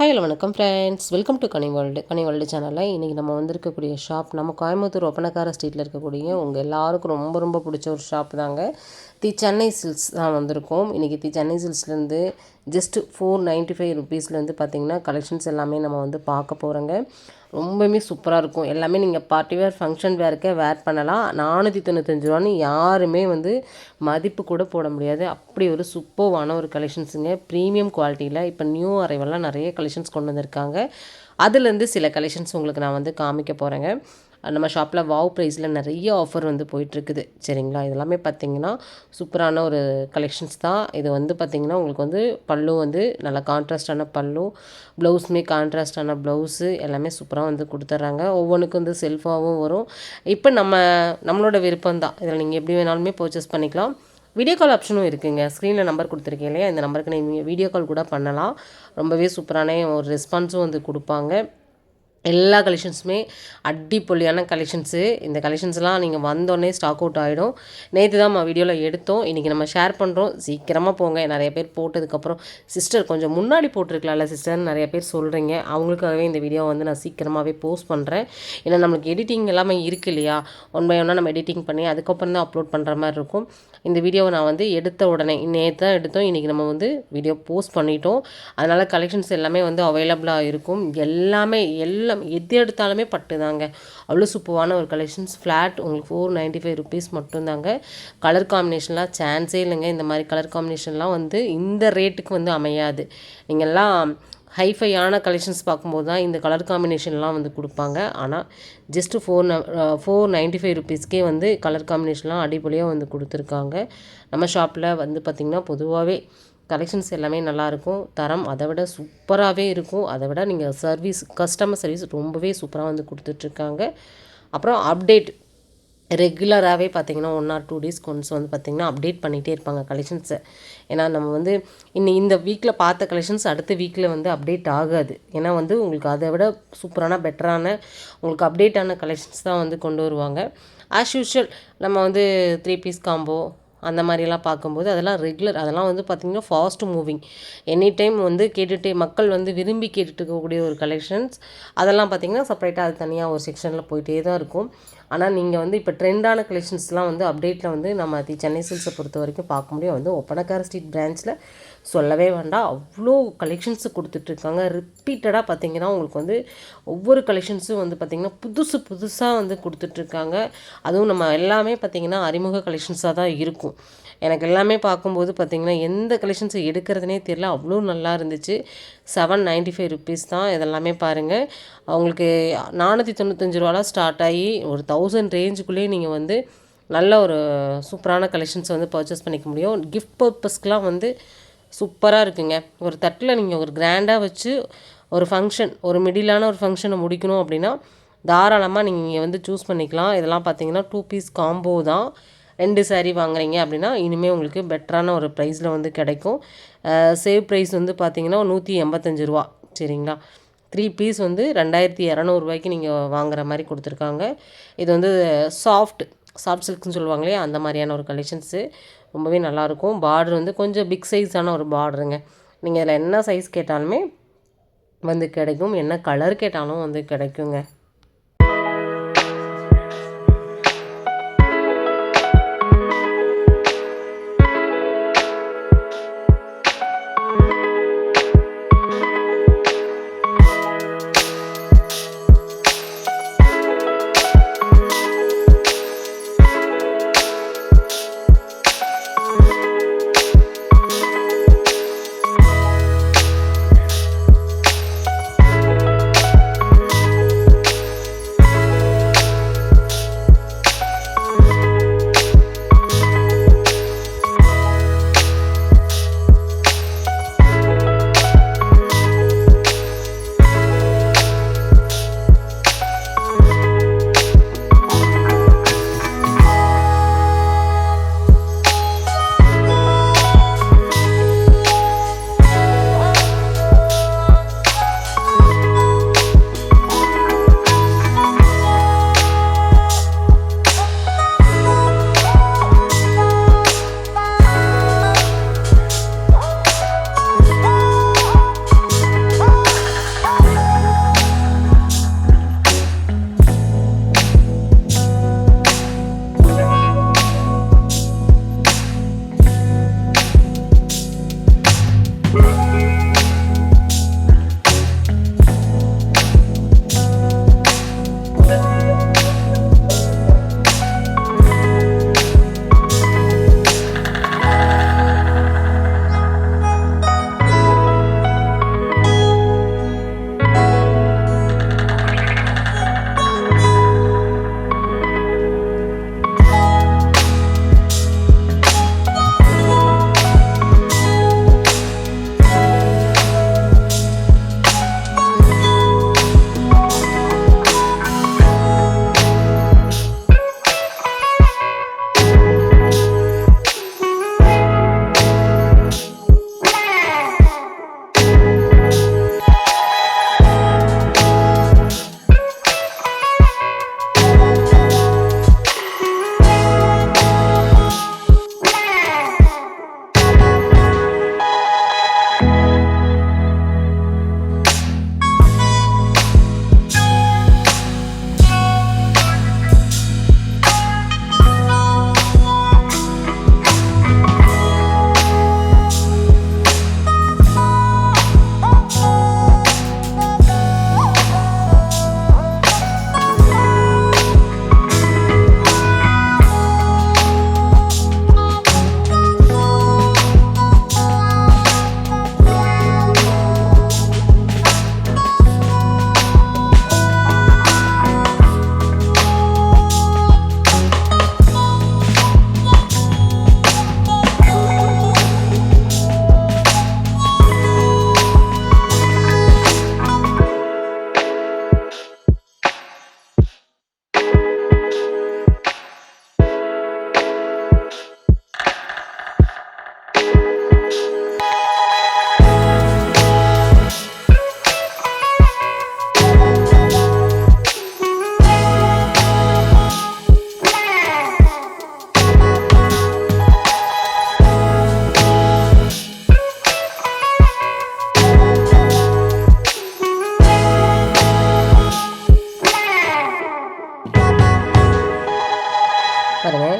Hi hello வணக்கம் friends welcome to Kani world Kani world சேனலில் இன்றைக்கி நம்ம வந்திருக்கக்கூடிய ஷாப் நம்ம கோயம்புத்தூர் ஒப்பனக்கார ஸ்ட்ரீட்டில் இருக்கக்கூடிய உங்கள் எல்லாருக்கும் ரொம்ப ரொம்ப பிடிச்ச ஒரு ஷாப் தாங்க. தி சென்னை சில்க்ஸ் தான் வந்திருக்கோம். இன்றைக்கி தி சென்னை சில்க்ஸ்லேருந்து ஜஸ்ட்டு ஃபோர் நைன்ட்டி ஃபைவ் ருபீஸ்லேருந்து பார்த்தீங்கன்னா கலெக்ஷன்ஸ் எல்லாமே நம்ம வந்து பார்க்க போகிறோங்க ரொம்பவுமே சூப்பராக இருக்கும். எல்லாமே நீங்கள் பார்ட்டி வேர் ஃபங்க்ஷன் வேர்க்கே வேர் பண்ணலாம். நானூற்றி தொண்ணூத்தஞ்சு ரூபான்னு யாருமே வந்து மதிப்பு கூட போட முடியாது. அப்படி ஒரு சூப்பர்வான ஒரு கலெக்ஷன்ஸுங்க ப்ரீமியம் குவாலிட்டியில் இப்போ நியூ அரைவெல்லாம் நிறைய கலெக்ஷன்ஸ் கொண்டு வந்திருக்காங்க. அதுலேருந்து சில கலெக்ஷன்ஸ் உங்களுக்கு நான் வந்து காமிக்க போகிறேங்க நம்ம ஷாப்பில் வாவ் ப்ரைஸில் நிறைய ஆஃபர் வந்து போயிட்டுருக்குது. சரிங்களா? இதெல்லாமே பார்த்தீங்கன்னா சூப்பரான ஒரு கலெக்ஷன்ஸ் தான். இது வந்து பார்த்திங்கன்னா உங்களுக்கு வந்து பல்லு வந்து நல்லா கான்ட்ராஸ்டான பல்லு ப்ளவுஸுமே கான்ட்ராஸ்டான ப்ளவுஸு எல்லாமே சூப்பராக வந்து கொடுத்துட்றாங்க ஒவ்வொன்றுக்கும் வந்து செல்ஃபாகவும் வரும். இப்போ நம்ம நம்மளோட விருப்பம் தான். இதில் நீங்கள் எப்படி வேணாலுமே பர்ச்சேஸ் பண்ணிக்கலாம். வீடியோ கால் ஆப்ஷனும் இருக்குங்க. ஸ்க்ரீனில் நம்பர் கொடுத்துருக்கீங்க இல்லையா? இந்த நம்பருக்கு நீங்கள் வீடியோ கால் கூட பண்ணலாம். ரொம்பவே சூப்பரான ஒரு ரெஸ்பான்ஸும் வந்து கொடுப்பாங்க. எல்லா கலெக்ஷன்ஸுமே அடிப்பொலியான கலெக்ஷன்ஸு இந்த கலெக்ஷன்ஸ்லாம் நீங்கள் வந்தோடனே ஸ்டாக் அவுட் ஆகிடும் நேற்று தான் நம்ம வீடியோவில் எடுத்தோம். இன்றைக்கி நம்ம ஷேர் பண்ணுறோம் சீக்கிரமாக போங்க. நிறைய பேர் போட்டதுக்கப்புறம் சிஸ்டர் கொஞ்சம் முன்னாடி போட்டிருக்கலாம்ல சிஸ்டர்னு நிறைய பேர் சொல்கிறீங்க அவங்களுக்காகவே இந்த வீடியோ வந்து நான் சீக்கிரமாகவே போஸ்ட் பண்ணுறேன் ஏன்னா நம்மளுக்கு எடிட்டிங் எல்லாமே இருக்குது இல்லையா? ஒன் பை ஒன்னாக நம்ம எடிட்டிங் பண்ணி அதுக்கப்புறம் தான் அப்லோட் பண்ணுற மாதிரி இருக்கும். இந்த வீடியோவை நான் வந்து எடுத்த உடனே நேற்று தான் எடுத்தோம். இன்றைக்கி நம்ம வந்து வீடியோ போஸ்ட் பண்ணிட்டோம். அதனால் கலெக்ஷன்ஸ் எல்லாமே வந்து அவைலபிளாக இருக்கும். எல்லாமே எல்லாம் எது எடுத்தாலுமே பட்டு தாங்க. அவ்வளோ சூப்பரான ஒரு கலெக்ஷன்ஸ் ஃப்ளாட் உங்களுக்கு ஃபோர் நைன்ட்டி ஃபைவ் ருபீஸ் மட்டும்தாங்க கலர் காம்பினேஷன்லாம் சான்ஸே இல்லைங்க. இந்த மாதிரி கலர் காம்பினேஷன்லாம் வந்து இந்த ரேட்டுக்கு வந்து அமையாது. நீங்கள்லாம் ஹைஃபையான கலெக்ஷன்ஸ் பார்க்கும்போது தான் இந்த கலர் காம்பினேஷன்லாம் வந்து கொடுப்பாங்க. ஆனால் just four four ninety five ருபீஸ்க்கே வந்து கலர் காம்பினேஷன்லாம் அடிப்படையாக வந்து கொடுத்துருக்காங்க. நம்ம ஷாப்பில் வந்து பார்த்திங்கன்னா பொதுவாகவே கலெக்ஷன்ஸ் எல்லாமே நல்லாயிருக்கும். தரம் அதை விட சூப்பராகவே இருக்கும். அதை விட நீங்கள் சர்வீஸ் கஸ்டமர் சர்வீஸ் ரொம்பவே சூப்பராக வந்து கொடுத்துட்ருக்காங்க. அப்புறம் அப்டேட் ரெகுலராகவே பார்த்திங்கன்னா ஒன் ஆர் டூ டேஸ் கொண்டு வந்து பார்த்திங்கன்னா அப்டேட் பண்ணிகிட்டே இருப்பாங்க கலெக்ஷன்ஸை ஏன்னா நம்ம வந்து இன்னும் இந்த வீக்கில் பார்த்த கலெக்ஷன்ஸ் அடுத்த வீக்கில் வந்து அப்டேட் ஆகாது. ஏன்னா வந்து உங்களுக்கு அதை விட சூப்பரான பெட்டரான உங்களுக்கு அப்டேட்டான கலெக்ஷன்ஸ் தான் வந்து கொண்டு வருவாங்க. ஆஸ் யூஷுவல் நம்ம வந்து த்ரீ பீஸ் காம்போ அந்த மாதிரிலாம் பார்க்கும்போது அதெல்லாம் ரெகுலர் அதெல்லாம் வந்து பார்த்திங்கன்னா ஃபாஸ்ட் மூவிங் எனி டைம் வந்து கேட்டுகிட்டே மக்கள் வந்து விரும்பி கேட்டுட்டு இருக்கக்கூடிய ஒரு கலெக்ஷன்ஸ் அதெல்லாம் பார்த்திங்கன்னா செப்பரேட்டாக அது தனியாக ஒரு செக்ஷனில் போயிட்டே தான் இருக்கும். ஆனால் நீங்கள் வந்து இப்போ ட்ரெண்டான கலெக்ஷன்ஸ்லாம் வந்து அப்டேட்டில் வந்து நம்ம தி சென்னை சில்ஸை பொறுத்த வரைக்கும் பார்க்க முடியும். வந்து ஒப்பனக்கார ஸ்ட்ரீட் பிரான்ச்சில் சொல்லவே வேண்டாம். அவ்வளோ கலெக்ஷன்ஸு கொடுத்துட்ருக்காங்க ரிப்பீட்டடாக பார்த்தீங்கன்னா உங்களுக்கு வந்து ஒவ்வொரு கலெக்ஷன்ஸும் வந்து பார்த்திங்கன்னா புதுசு புதுசாக வந்து கொடுத்துட்ருக்காங்க அதுவும் நம்ம எல்லாமே பார்த்திங்கன்னா அறிமுக கலெக்ஷன்ஸாக தான் இருக்கும். எனக்கு எல்லாமே பார்க்கும்போது பார்த்திங்கன்னா எந்த கலெக்ஷன்ஸை எடுக்கிறதுனே தெரில அவ்வளோ நல்லா இருந்துச்சு. செவன் நைன்ட்டி ஃபைவ் ருபீஸ் தான். இதெல்லாமே பாருங்கள் அவங்களுக்கு நானூற்றி தொண்ணூத்தஞ்சு ரூபாலாம் ஸ்டார்ட் ஆகி ஒரு தௌசண்ட் ரேஞ்சுக்குள்ளேயே நீங்கள் வந்து நல்ல ஒரு சூப்பரான கலெக்ஷன்ஸை வந்து பர்ச்சேஸ் பண்ணிக்க முடியும். கிஃப்ட் பர்பஸ்க்கெலாம் வந்து சூப்பராக இருக்குங்க. ஒரு தட்டில் நீங்கள் ஒரு கிராண்டாக வச்சு ஒரு ஃபங்க்ஷன் ஒரு மிடிலான ஒரு ஃபங்க்ஷனை முடிக்கணும் அப்படின்னா தாராளமாக நீங்கள் வந்து சூஸ் பண்ணிக்கலாம். இதெல்லாம் பார்த்தீங்கன்னா டூ பீஸ் காம்போ தான். ரெண்டு சாரீ வாங்குறீங்க அப்படின்னா இனிமேல் உங்களுக்கு பெட்டரான ஒரு ப்ரைஸில் வந்து கிடைக்கும். சேவ் ப்ரைஸ் வந்து பார்த்தீங்கன்னா நூற்றி எண்பத்தஞ்சு ரூபா. சரிங்களா? த்ரீ பீஸ் வந்து ரெண்டாயிரத்தி இரநூறுவாய்க்கு நீங்கள் வாங்குற மாதிரி கொடுத்துருக்காங்க. இது வந்து சாஃப்ட் சாஃப்ட் சில்க்னு சொல்லுவாங்களே அந்த மாதிரியான ஒரு கலெக்ஷன்ஸு ரொம்பவே நல்லாயிருக்கும். பார்டர் வந்து கொஞ்சம் பிக் சைஸான ஒரு பார்டருங்க நீங்கள் இதில் என்ன சைஸ் கேட்டாலுமே வந்து கிடைக்கும். என்ன கலர் கேட்டாலும் வந்து கிடைக்குங்க.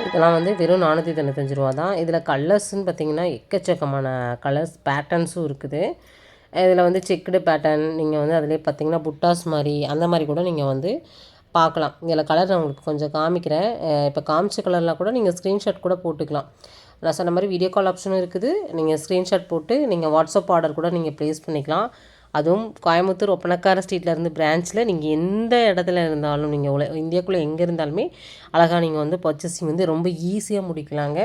இதெல்லாம் வந்து வெறும் நானூற்றி தொண்ணூத்தஞ்சு ரூபா தான். இதில் கலர்ஸ்ன்னு பார்த்தீங்கன்னா எக்கச்சக்கமான கலர்ஸ் பேட்டர்ன்ஸும் இருக்குது. இதில் வந்து செக்குடு பேட்டர்ன் நீங்கள் வந்து அதிலே பார்த்தீங்கன்னா புட்டாஸ் மாதிரி அந்த மாதிரி கூட நீங்கள் வந்து பார்க்கலாம் இதில் கலர் நான் உங்களுக்கு கொஞ்சம் காமிக்கிறேன். இப்போ காமிச்ச கலர்லாம் கூட நீங்கள் ஸ்க்ரீன்ஷாட் கூட போட்டுக்கலாம். நான் சொன்ன மாதிரி வீடியோ கால் ஆப்ஷனும் இருக்குது. நீங்கள் ஸ்க்ரீன்ஷாட் போட்டு நீங்கள் வாட்ஸ்அப் ஆர்டர் கூட நீங்கள் ப்ளேஸ் பண்ணிக்கலாம். அதுவும் கோயம்புத்தூர் ஒப்பனக்கார ஸ்ட்ரீட்லேருந்து பிரான்ச்சில் நீங்கள் எந்த இடத்துல இருந்தாலும் நீங்கள் உல இந்தியாக்குள்ளே எங்கே இருந்தாலுமே அழகாக நீங்கள் வந்து பர்ச்சேசிங் வந்து ரொம்ப ஈஸியாக முடிக்கலாங்க.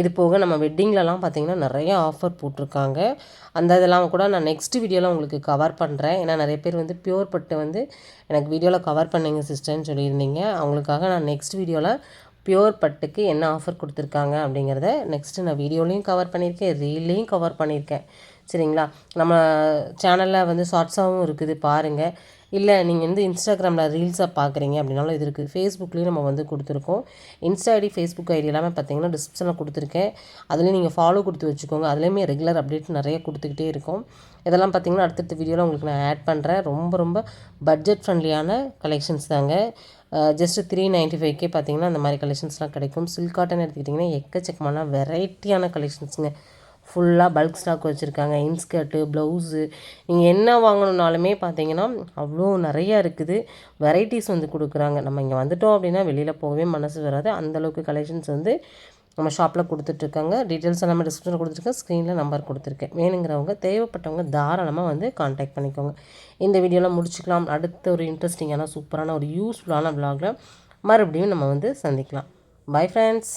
இது போக நம்ம வெட்டிங்லலாம் பார்த்திங்கன்னா நிறைய ஆஃபர் போட்டிருக்காங்க. அந்த இதெல்லாம் கூட நான் நெக்ஸ்ட் வீடியோவில் உங்களுக்கு கவர் பண்ணுறேன் ஏன்னா நிறைய பேர் வந்து பியூர் பட்டு வந்து எனக்கு வீடியோவில் கவர் பண்ணுங்க சிஸ்டர்ன்னு சொல்லியிருந்தீங்க. அவங்களுக்காக நான் நெக்ஸ்ட் வீடியோவில் பியோர் பட்டுக்கு என்ன ஆஃபர் கொடுத்துருக்காங்க அப்படிங்கிறத நெக்ஸ்ட்டு நான் வீடியோலையும் கவர் பண்ணியிருக்கேன் ரீல்லையும் கவர் பண்ணியிருக்கேன். சரிங்களா? நம்ம சேனலில் வந்து ஷார்ட்ஸாகவும் இருக்குது பாருங்கள் இல்லை நீங்கள் வந்து இன்ஸ்டாகிராமில் ரீல்ஸாக பார்க்குறீங்க அப்படின்னாலும் இது இருக்குது ஃபேஸ்புக்லேயும் நம்ம வந்து கொடுத்துருக்கோம். இன்ஸ்டா ஐடி ஃபேஸ்புக் ஐடி எல்லாமே பார்த்தீங்கன்னா டிஸ்கிரிப்ஷனில் கொடுத்துருக்கேன். அதுலேயும் நீங்கள் ஃபாலோ கொடுத்து வச்சுக்கோங்க. அதுலேயுமே ரெகுலர் அப்டேட் நிறைய கொடுத்துக்கிட்டே இருக்கும். இதெல்லாம் பார்த்தீங்கன்னா அடுத்தடுத்த வீடியோவில் உங்களுக்கு நான் ஆட் பண்ணுறேன் ரொம்ப ரொம்ப பட்ஜெட் ஃப்ரெண்ட்லியான கலெக்ஷன்ஸ் தாங்க ஜஸ்ட்டு த்ரீ நைன்ட்டி ஃபைவ்க்கே பார்த்தீங்கன்னா அந்த மாதிரி கலெக்ஷன்ஸ்லாம் கிடைக்கும். சில்க் காட்டன் எடுத்துக்கிட்டிங்கன்னா எக்கச்சக்கமான வெரைட்டியான கலெக்ஷன்ஸுங்க ஃபுல்லாக பல்க் ஸ்டாக் வச்சுருக்காங்க. இன்ஸ்கர்ட்டு ப்ளவுஸு நீங்கள் என்ன வாங்கணுன்னாலுமே பார்த்தீங்கன்னா அவ்வளோ நிறையா இருக்குது. வெரைட்டிஸ் வந்து கொடுக்குறாங்க. நம்ம இங்கே வந்துட்டோம் அப்படின்னா வெளியில் போகவே மனசு வராது. அந்தளவுக்கு கலெக்ஷன்ஸ் வந்து நம்ம ஷாப்பில் கொடுத்துட்ருக்காங்க டீட்டெயில்ஸ் எல்லாமே டிஸ்கிரிப்ஷனில் கொடுத்துருக்கேன். ஸ்க்ரீனில் நம்பர் கொடுத்துருக்கேன். வேணுங்கிறவங்க தேவைப்பட்டவங்க தாராளமாக வந்து காண்டாக்ட் பண்ணிக்கோங்க. இந்த வீடியோலாம் முடிச்சுக்கலாம். அடுத்த ஒரு இன்ட்ரெஸ்டிங்கான சூப்பரான ஒரு யூஸ்ஃபுல்லான விலாகில் மறுபடியும் நம்ம வந்து சந்திக்கலாம். Bye friends